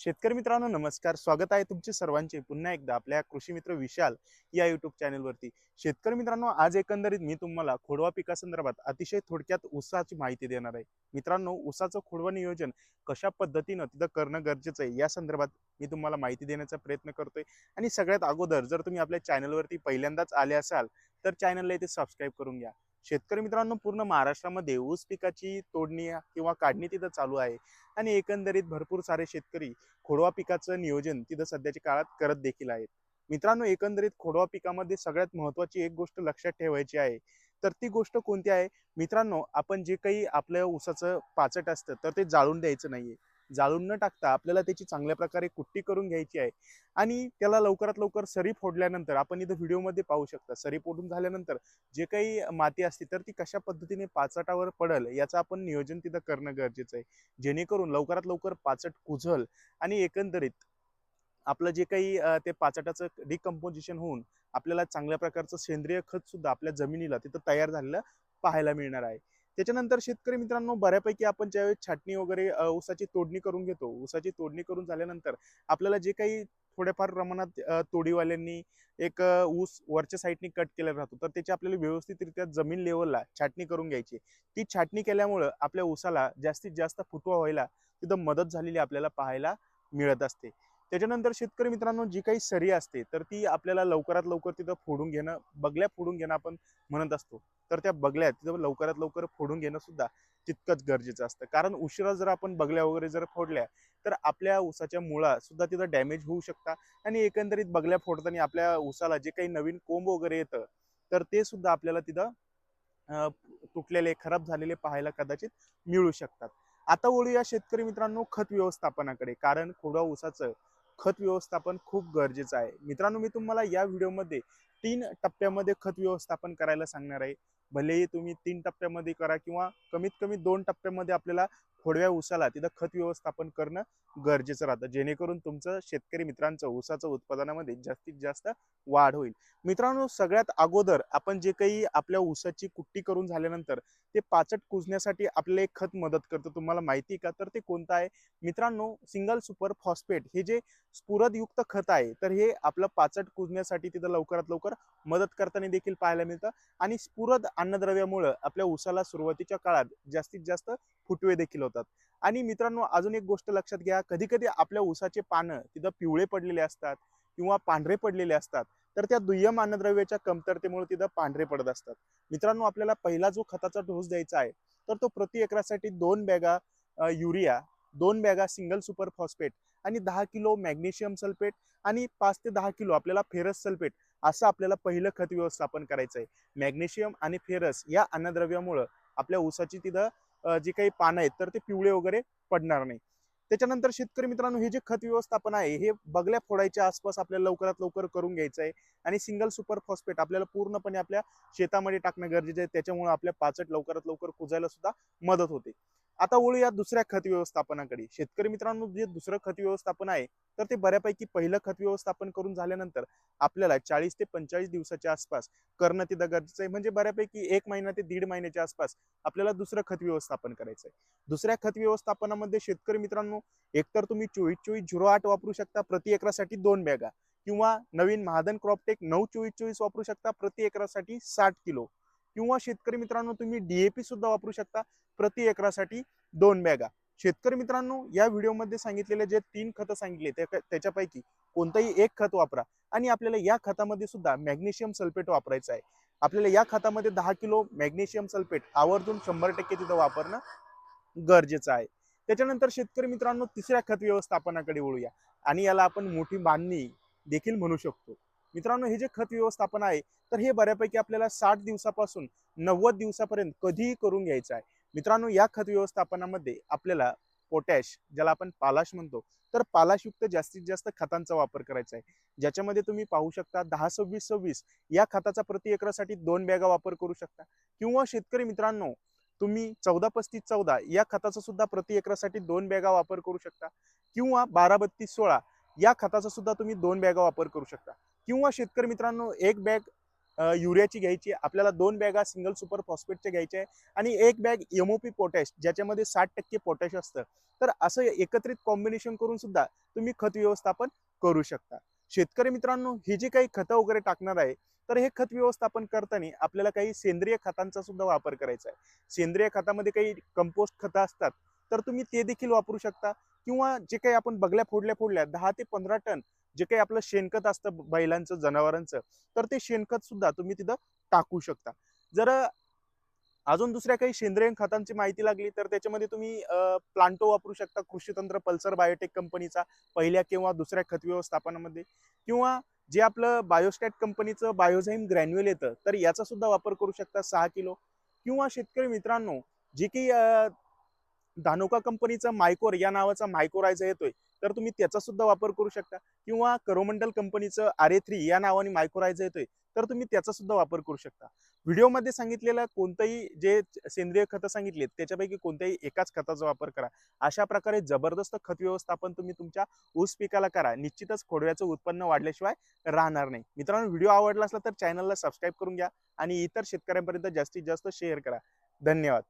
शेतकरी मित्रांनो नमस्कार. स्वागत आहे तुमचे सर्वांचे पुन्हा एकदा आपल्या कृषी मित्र विशाल या युट्यूब चॅनलवरती शेतकरी मित्रांनो आज एकंदरीत मी तुम्हाला खोडवा पिकासंदर्भात अतिशय थोडक्यात ऊसाची माहिती देणार आहे. मित्रांनो ऊसाचं खोडवा नियोजन कशा पद्धतीनं तिथं करणं गरजेचं आहे या संदर्भात मी तुम्हाला माहिती देण्याचा प्रयत्न करतोय. आणि सगळ्यात अगोदर जर तुम्ही आपल्या चॅनलवरती पहिल्यांदाच आले असाल तर चॅनलला इथे सबस्क्राईब करून घ्या. शेतकरी मित्रांनो पूर्ण महाराष्ट्रामध्ये ऊस पिकाची तोडणी किंवा काढणी तिथं चालू आहे. आणि एकंदरीत भरपूर सारे शेतकरी खोडवा पिकाचं नियोजन तिथं सध्याच्या काळात करत देखील आहेत. मित्रांनो एकंदरीत खोडवा पिकामध्ये सगळ्यात महत्वाची एक गोष्ट लक्षात ठेवायची आहे. तर ती गोष्ट कोणती आहे? मित्रांनो आपण जे काही आपल्या ऊसाचं पाचट असतं तर ते जाळून द्यायचं नाहीये. जाळून न टाकता आपल्याला त्याची चांगल्या प्रकारे कुट्टी करून घ्यायची आहे. आणि त्याला लवकरात लवकर सरी फोडल्यानंतर आपण इथं व्हिडिओमध्ये पाहू शकता सरी फोडून झाल्यानंतर जे काही माती असते तर ती कशा पद्धतीने पाचटावर पडल याचं आपण नियोजन तिथं करणं गरजेचं आहे. जेणेकरून लवकरात लवकर पाचट कुजल आणि एकंदरीत आपलं जे काही ते पाचटाचं डिकम्पोजिशन होऊन आपल्याला चांगल्या प्रकारचं सेंद्रिय खत सुद्धा आपल्या जमिनीला तिथं तयार झालेलं पाहायला मिळणार आहे. त्याच्यानंतर शेतकरी मित्रांनो बऱ्यापैकी आपण ज्यावेळेस छाटणी वगैरे ऊसाची तोडणी करून घेतो ऊसाची तोडणी करून झाल्यानंतर आपल्याला जे काही थोड्याफार प्रमाणात तोडीवाल्यांनी एक ऊस वरच्या साईडनी कट केलेला राहतो तर त्याची आपल्याला व्यवस्थितरित्या जमीन लेवलला छाटणी करून घ्यायची. ती छाटणी केल्यामुळं आपल्या ऊसाला जास्तीत जास्त फुटवा व्हायला तिथं मदत झालेली आपल्याला पाहायला मिळत असते. त्याच्यानंतर शेतकरी मित्रांनो जी काही सरी असते तर ती आपल्याला लवकरात लवकर तिथं फोडून घेणं बगल्या फोडून घेणं आपण म्हणत असतो. तर त्या बगल्या तिथं लवकरात लवकर फोडून घेणं सुद्धा तितकंच गरजेचं असतं. कारण उशिरा जर आपण बगल्या वगैरे जर फोडल्या तर आपल्या ऊसाच्या मुळा सुद्धा तिथं डॅमेज होऊ शकतात आणि एकंदरीत बगल्या फोडताना आपल्या ऊसाला जे काही नवीन कोंब वगैरे येतं तर ते सुद्धा आपल्याला तिथं तुटलेले खराब झालेले पाहायला कदाचित मिळू शकतात. आता वळूया शेतकरी मित्रांनो खत व्यवस्थापनाकडे. कारण खोडा ऊसाचं खत व्यवस्थापन खूप गरजेचं आहे. मित्रांनो मी तुम्हाला या व्हिडिओमध्ये तीन टप्प्यामध्ये खत व्यवस्थापन करायला सांगणार आहे. भलेही तुम्ही तीन टप्प्यामध्ये करा किंवा कमीत कमी दोन टप्प्यामध्ये आपल्याला खोडव्या ऊसाला तिथं खत व्यवस्थापन करणं गरजेचं राहतं. जेणेकरून तुमचं शेतकरी मित्रांचं ऊसाचं उत्पादनामध्ये जास्तीत जास्त वाढ होईल. मित्रांनो सगळ्यात अगोदर आपण जे काही आपल्या ऊसाची कुट्टी करून झाल्यानंतर ते पाचट कुजण्यासाठी आपल्याला एक खत मदत करतं. तुम्हाला माहिती आहे का? तर ते कोणतं आहे? मित्रांनो सिंगल सुपर फॉस्फेट हे जे स्फुरदयुक्त खत आहे तर हे आपलं पाचट कुजण्यासाठी तिथं लवकरात लवकर मदत करताना देखील पाहायला मिळतं. आणि स्फुरद अन्नद्रव्यामुळं आपल्या ऊसाला सुरुवातीच्या काळात जास्तीत जास्त फुटवे देखील होतात. आणि मित्रांनो अजून एक गोष्ट लक्षात घ्या. कधी कधी आपल्या ऊसाचे पानं तिथं पिवळे पडलेले असतात किंवा पांढरे पडलेले असतात तर त्या दुय्यम अन्नद्रव्याच्या कमतरतेमुळे तिथं पांढरे पडत असतात. मित्रांनो आपल्याला पहिला जो खताचा डोस द्यायचा आहे तर तो प्रति एकरासाठी दोन बॅगा युरिया दोन बॅगा सिंगल सुपर फॉस्फेट आणि दहा किलो मॅग्नेशियम सल्फेट आणि पाच ते दहा किलो आपल्याला फेरस सल्फेट असं आपल्याला पहिलं खत व्यवस्थापन करायचं आहे मॅग्नेशियम आणि फेरस या अन्नद्रव्यामुळं आपल्या ऊसाची तिथं जी काही पानं आहेत तर ते पिवळे वगैरे पडणार नाही. त्याच्यानंतर शेतकरी मित्रांनो हे जे खत व्यवस्थापन आहे हे बगल्या फोडायच्या आसपास आपल्याला लवकरात लवकर करून घ्यायचं आहे आणि सिंगल सुपर फॉस्फेट आपल्याला पूर्णपणे आपल्या शेतामध्ये टाकणं गरजेचं आहे. त्याच्यामुळे आपल्या पाचट लवकरात लवकर कुजायला सुद्धा मदत होते. आता वळूया दुसऱ्या खत व्यवस्थापनाकडे. शेतकरी मित्रांनो जे दुसरं खत व्यवस्थापन आहे तर ते बऱ्यापैकी पहिलं खत व्यवस्थापन करून झाल्यानंतर आपल्याला चाळीस ते पंचाळीस दिवसाच्या आसपास करणं तिथं गरजेचं आहे म्हणजे बऱ्यापैकी एक महिना ते दीड महिन्याच्या आसपास आपल्याला दुसरं खत व्यवस्थापन करायचं आहे दुसऱ्या खत व्यवस्थापनामध्ये शेतकरी मित्रांनो एकतर तुम्ही चोवीस चोवीस झिरो आठ वापरू शकता प्रति एकरासाठी दोन बॅगा. किंवा नवीन महादन क्रॉपटेक नऊ चोवीस चोवीस वापरू शकता प्रति एकरासाठी साठ किलो. किंवा शेतकरी मित्रांनो तुम्ही डीएपी सुद्धा वापरू शकता प्रति एकरासाठी दोन बॅगा. शेतकरी मित्रांनो या व्हिडिओमध्ये सांगितलेले जे तीन खतं सांगितले त्याच्यापैकी कोणतंही एक खत वापरा आणि आपल्याला या खतामध्ये सुद्धा मॅग्नेशियम सल्फेट वापरायचं आहे. आपल्याला या खतामध्ये दहा किलो मॅग्नेशियम सल्फेट आवर्जून शंभर टक्के तिथं वापरणं गरजेचं आहे. त्याच्यानंतर शेतकरी मित्रांनो तिसऱ्या खत व्यवस्थापनाकडे वळूया आणि याला आपण मोठी बांधणी देखील म्हणू शकतो. मित्रांनो हे जे खत व्यवस्थापन आहे तर हे बऱ्यापैकी आपल्याला साठ दिवसापासून नव्वद दिवसापर्यंत कधीही करून घ्यायचं आहे. मित्रांनो या खत व्यवस्थापनामध्ये आपल्याला पोटॅश ज्याला आपण पालाश म्हणतो तर पालाशयुक्त जास्तीत जास्त खतांचा वापर करायचा आहे. ज्याच्यामध्ये तुम्ही पाहू शकता दहा सव्वीस सव्वीस या खताचा प्रति एकरासाठी दोन बॅगा वापर करू शकता. किंवा शेतकरी मित्रांनो तुम्ही चौदा पस्तीस चौदा या खताचा सुद्धा प्रति एकरासाठी दोन बॅगा वापर करू शकता. किंवा बारा बत्तीस सोळा या खताचा सुद्धा तुम्ही दोन बॅगा वापर करू शकता. किंवा शेतकरी मित्रांनो एक बॅग युरियाची घ्यायची आहे. आपल्याला दोन बॅगा सिंगल सुपर फॉस्फेटच्या घ्यायच्या आहे आणि एक बॅग एमओपी पोटॅश ज्याच्यामध्ये साठ टक्के पोटॅश असतं. तर असं एकत्रित कॉम्बिनेशन करून सुद्धा तुम्ही खत व्यवस्थापन करू शकता. शेतकरी मित्रांनो ही जी काही खतं वगैरे टाकणार आहे तर हे खत व्यवस्थापन करताना आपल्याला काही सेंद्रिय खतांचा सुद्धा वापर करायचा आहे. सेंद्रिय खतामध्ये काही कंपोस्ट खतं असतात तर तुम्ही ते देखील वापरू शकता. किंवा जे काही आपण बगल्या फोडल्या फोडल्या दहा ते पंधरा टन जे काही आपलं शेणखत असतं बैलांचं जनावरांचं तर ते शेणखत सुद्धा तुम्ही तिथं टाकू शकता. जर अजून दुसऱ्या काही सेंद्रिय खतांची माहिती लागली तर त्याच्यामध्ये तुम्ही प्लांटो वापरू शकता कृषी तंत्र पल्सर बायोटेक कंपनीचा पहिल्या किंवा दुसऱ्या खत व्यवस्थापनामध्ये. किंवा जे आपलं बायोस्टॅट कंपनीचं बायोझाईम ग्रॅन्युअल येतं तर याचा सुद्धा वापर करू शकता सहा किलो. किंवा शेतकरी मित्रांनो जे काही धानोका कंपनीचा मायकोर या नावाचा मायकोरायझर येतोय तर तुम्ही त्याचा सुद्धा वापर करू शकता. किंवा करोमंडल कंपनीचं आर ए थ्री या नावाने मायकोरायझा येतोय तर तुम्ही त्याचा सुद्धा वापर करू शकता. व्हिडिओमध्ये सांगितलेलं कोणतंही जे सेंद्रिय खतं सांगितलेत त्याच्यापैकी कोणत्याही एकाच खताचा वापर करा. अशा प्रकारे जबरदस्त खत व्यवस्थापन तुम्ही तुमच्या ऊस पिकाला करा. निश्चितच खोडव्याचं उत्पन्न वाढल्याशिवाय राहणार नाही. मित्रांनो व्हिडिओ आवडला असला तर चॅनलला सबस्क्राईब करून घ्या आणि इतर शेतकऱ्यांपर्यंत जास्तीत जास्त शेअर करा. धन्यवाद.